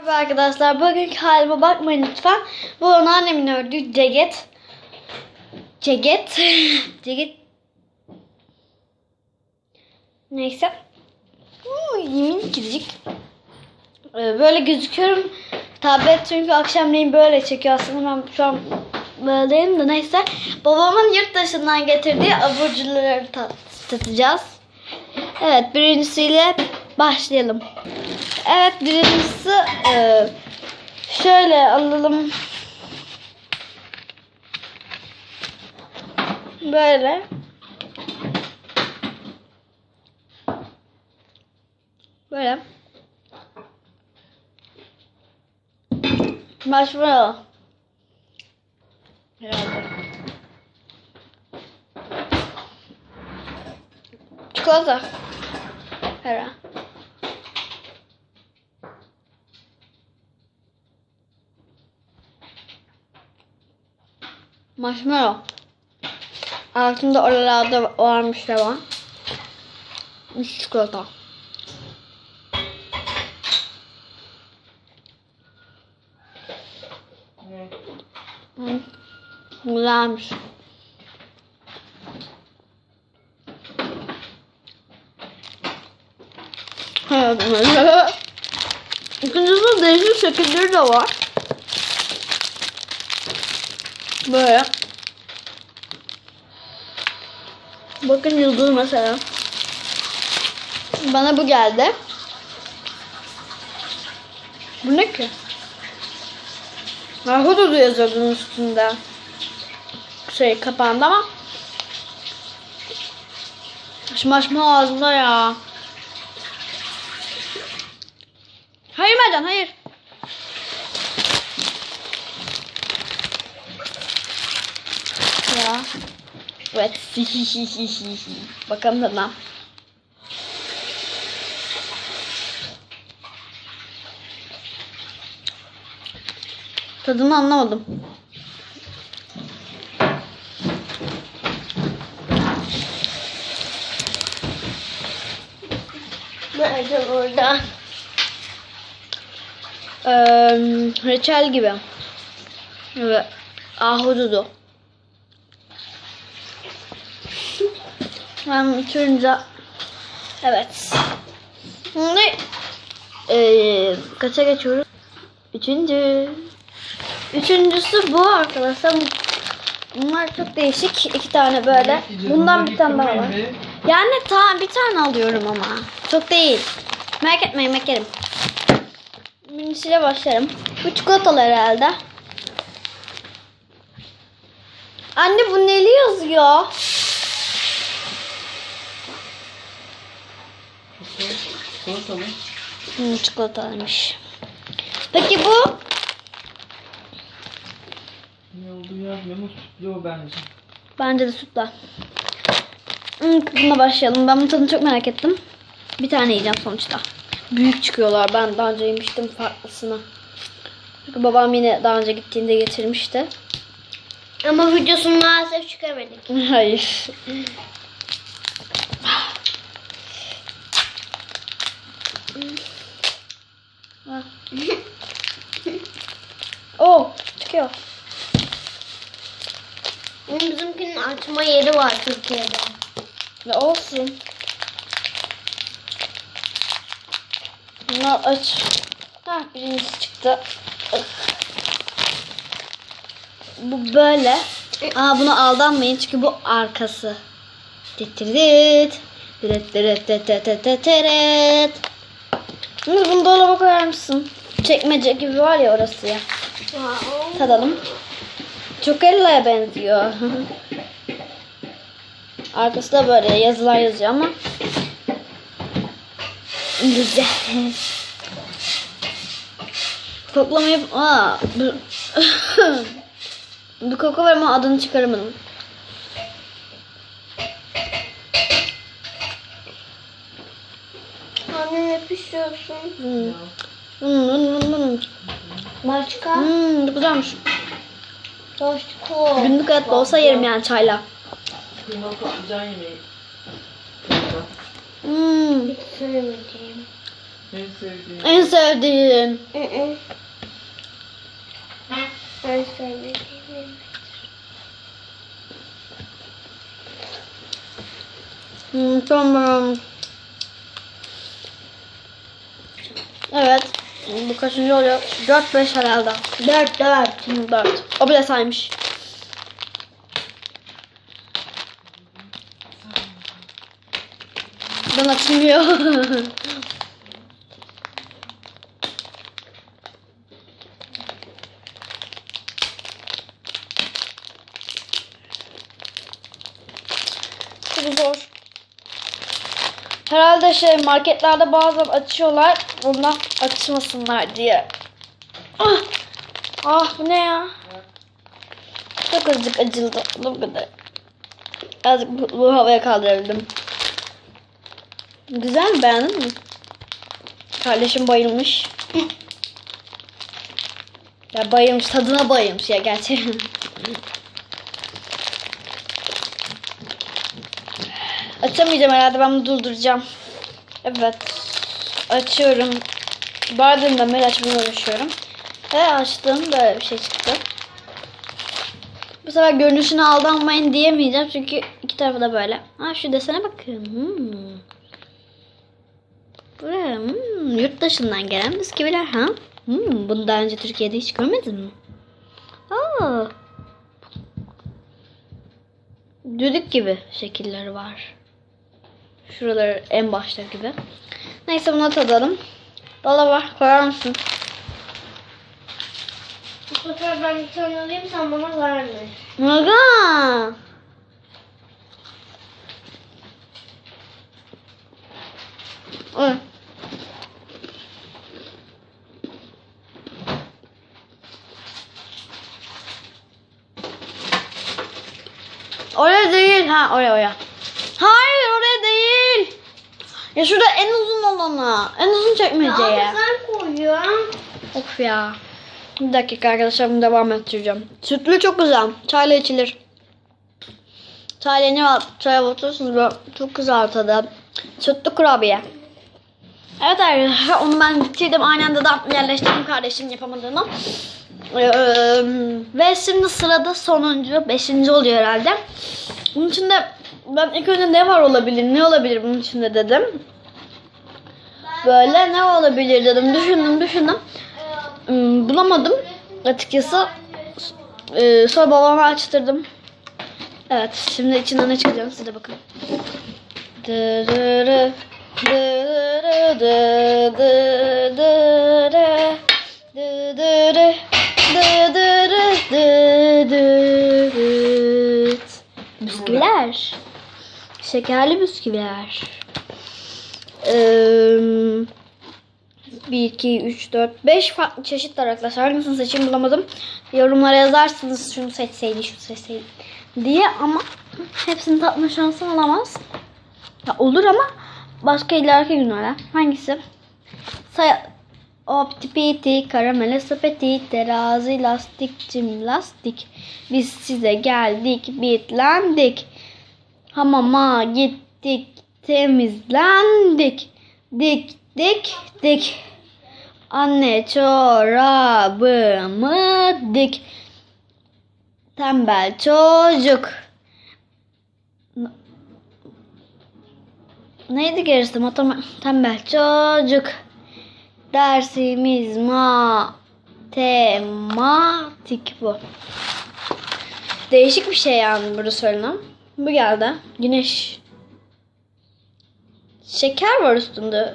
Merhaba arkadaşlar. Bugünkü halime bakmayın lütfen. Bu anneannemin ördüğü ceket. Ceket. ceket. Neyse. Yemin gidecek. Ee, böyle gözüküyorum. Tablet çünkü akşamleyin böyle çekiyor aslında ben şu an böyleyim de neyse. Babamın yurt dışından getirdiği abur cuburları tat- tatacağız. Evet birincisiyle başlayalım. Evet birincisi e, şöyle alalım. Böyle. Böyle. Marshmallow. Herhalde. Çikolata. Herhalde. Marshmallow. Altında oralarda varmış da var. Üç çikolata. Hı. Güzelmiş. Evet. İkincisi değişik şekilleri de var. Böyle. Bakın yıldız mesela. Bana bu geldi. Bu ne ki? Ahududu yazıyordun üstünde. Şey kapağında ama. Şmaşma ağzında ya. Hayır Mercan hayır. Ya. Evet. Bakalım tadına. Tadını anlamadım. Nerede burada? Ee, reçel gibi. Evet. Ahududu. Ben turunca Evet. Şimdi ee, kaça geçiyoruz? Üçüncü. Üçüncüsü bu arkadaşlar. Bunlar çok değişik. iki tane böyle. Bundan bir tane daha var. Yani ta bir tane alıyorum ama. Çok değil. Merak etmeyin yerim. Birincisiyle başlarım. Bu çikolatalı herhalde. Anne bu neli yazıyor? Çikolata mı? Hmm, çikolatalıymış. Peki bu? Ne oldu yazmıyor mu? Sütlü o bence. Bence de. Hmm, buna başlayalım. Ben bu tadını çok merak ettim. Bir tane yiyeceğim sonuçta. Büyük çıkıyorlar. Ben daha önce yemiştim farklısını. Çünkü babam yine daha önce gittiğinde getirmişti. Ama videosunu maalesef çıkarmadık. Hayır. Ah. oh çıkıyor. Bizimkinin açma yeri var Türkiye'de. Ne olsun. Bunlar aç. Ha birincisi çıktı. Bu böyle. Aa buna aldanmayın çünkü bu arkası. Titirit. Titirit titirit titirit titirit. Şimdi bunu dolaba koyar mısın? Çekmece gibi var ya orası ya. Wow. Tadalım. Çokella'ya benziyor. Arkası da böyle yazılar yazıyor ama. Güzel. Koklamayı... Aa, bu... bir koku var ama adını çıkaramadım. Pişiriyorsun? Hmm. Hmm, hmm, hmm, hmm. Başka? Hmm, çok güzelmiş. Başka. Günlük hayatta olsa yerim yani çayla. Kıymalı patlıcan yemeği. Hmm. Hiç sevmediğim. En sevdiğim. En sevdiğin. Hı hı. Ben sevmediğim. Hmm, tamam. Evet. Bu kaçıncı oluyor? 4-5 herhalde. 4 4. 4. O bile saymış. Ben açılmıyor. Çok zor. Herhalde şey marketlerde bazen açıyorlar. Ondan açmasınlar diye. Ah, ah bu ne ya? Çok azıcık acıldı. Bu kadar. Azıcık bu, bu havaya kaldırabildim. Güzel mi? Beğendin mi? Kardeşim bayılmış. ya bayılmış. Tadına bayılmış ya gerçekten. Açamayacağım herhalde ben bunu durduracağım. Evet. Açıyorum. Bardağımdan ben açmaya uğraşıyorum. Ve açtım böyle bir şey çıktı. Bu sefer görünüşüne aldanmayın diyemeyeceğim çünkü iki tarafı da böyle. Ha şu desene bakın. Hmm. Buraya hmm, yurt dışından gelen bisküviler ha. Hmm, bunu daha önce Türkiye'de hiç görmedin mi? Aa. Düdük gibi şekilleri var. Şuraları en başta gibi. Neyse buna tadalım. Dolaba koyar mısın? Bu sefer ben bir tane alayım sen bana verme. Maga. Oy. Oraya değil. Ha oraya oraya. Ya şurada en uzun olana. En uzun çekmeceye. Ya sen koyuyorsun. Of ya. Bir dakika arkadaşlar bunu devam ettireceğim. Sütlü çok güzel. Çayla içilir. Çayla ne var? Çaya batırırsınız böyle. Çok güzel tadı. Sütlü kurabiye. Evet arkadaşlar onu ben bitirdim. Aynı anda da yerleştirdim kardeşim yapamadığını. Ee, ve şimdi sırada sonuncu, beşinci oluyor herhalde. Bunun içinde ben ilk önce ne var olabilir, ne olabilir bunun içinde dedim. Böyle ne olabilir dedim. Düşündüm, düşündüm. Hmm, bulamadım açıkçası. Ee, sonra babama açtırdım. Evet, şimdi içinden ne çıkacağını size bakın. Dırırı, dırırı, dı, dı, Şekerli bisküviler. Eee 1, 2, 3, 4, 5 farklı çeşit var arkadaşlar. Hangisini seçeyim bulamadım. Yorumlara yazarsınız şunu seçseydi, şunu seçseydi diye ama hepsini tatma şansım olamaz. Ya olur ama başka ileriki günlerde. Hangisi? Say Opti piti, karamele sepeti, terazi, lastik, cim lastik. Biz size geldik, bitlendik. Hamama gittik, temizlendik. Dik dik dik. Anne çorabımı dik. Tembel çocuk. Neydi gerisi? Matema Tembel çocuk. Dersimiz matematik bu. Değişik bir şey yani burada söylenen. Bu geldi. Güneş. Şeker var üstünde.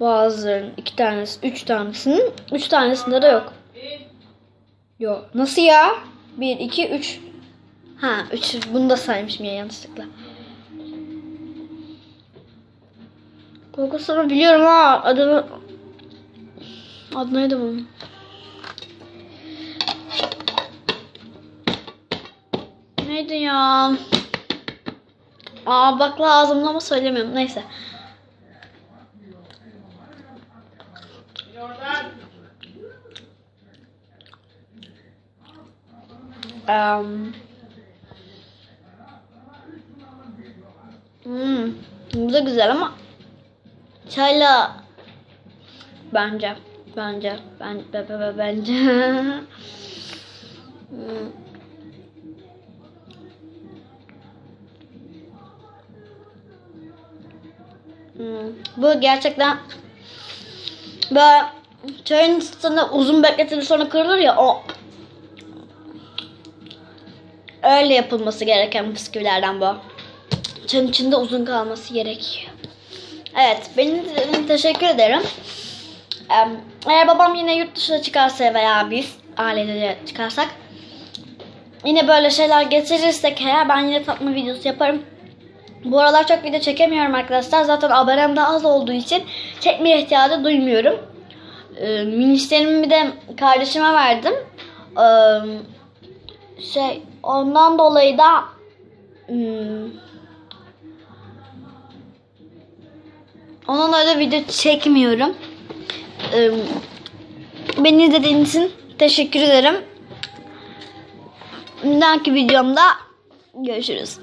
Bazılarının iki tanesi, üç tanesinin, üç tanesinde de yok. Yok. Nasıl ya? Bir, iki, üç. Ha, üç. Bunu da saymışım ya yanlışlıkla. Kokusunu biliyorum ha. Adını... Adı neydi bunun? Neydi ya? Aa bak lazım ama söylemiyorum. Neyse. Um, hmm, bu da güzel ama çayla Bence. Bence. Ben, be, be, be- bence. Bu gerçekten böyle çayın üstünde uzun bekletilir sonra kırılır ya o öyle yapılması gereken bisküvilerden bu. Çayın içinde uzun kalması gerekiyor. Evet, benim teşekkür ederim. Eğer babam yine yurt dışına çıkarsa veya biz ailede de çıkarsak yine böyle şeyler getirirsek eğer ben yine tatma videosu yaparım. Bu aralar çok video çekemiyorum arkadaşlar. Zaten abonem de az olduğu için çekmeye ihtiyacı duymuyorum. Ee, minişlerimi bir de kardeşime verdim. Ee, şey ondan dolayı da hmm, onun öyle video çekmiyorum. Ee, beni izlediğiniz için teşekkür ederim. Bir dahaki videomda görüşürüz.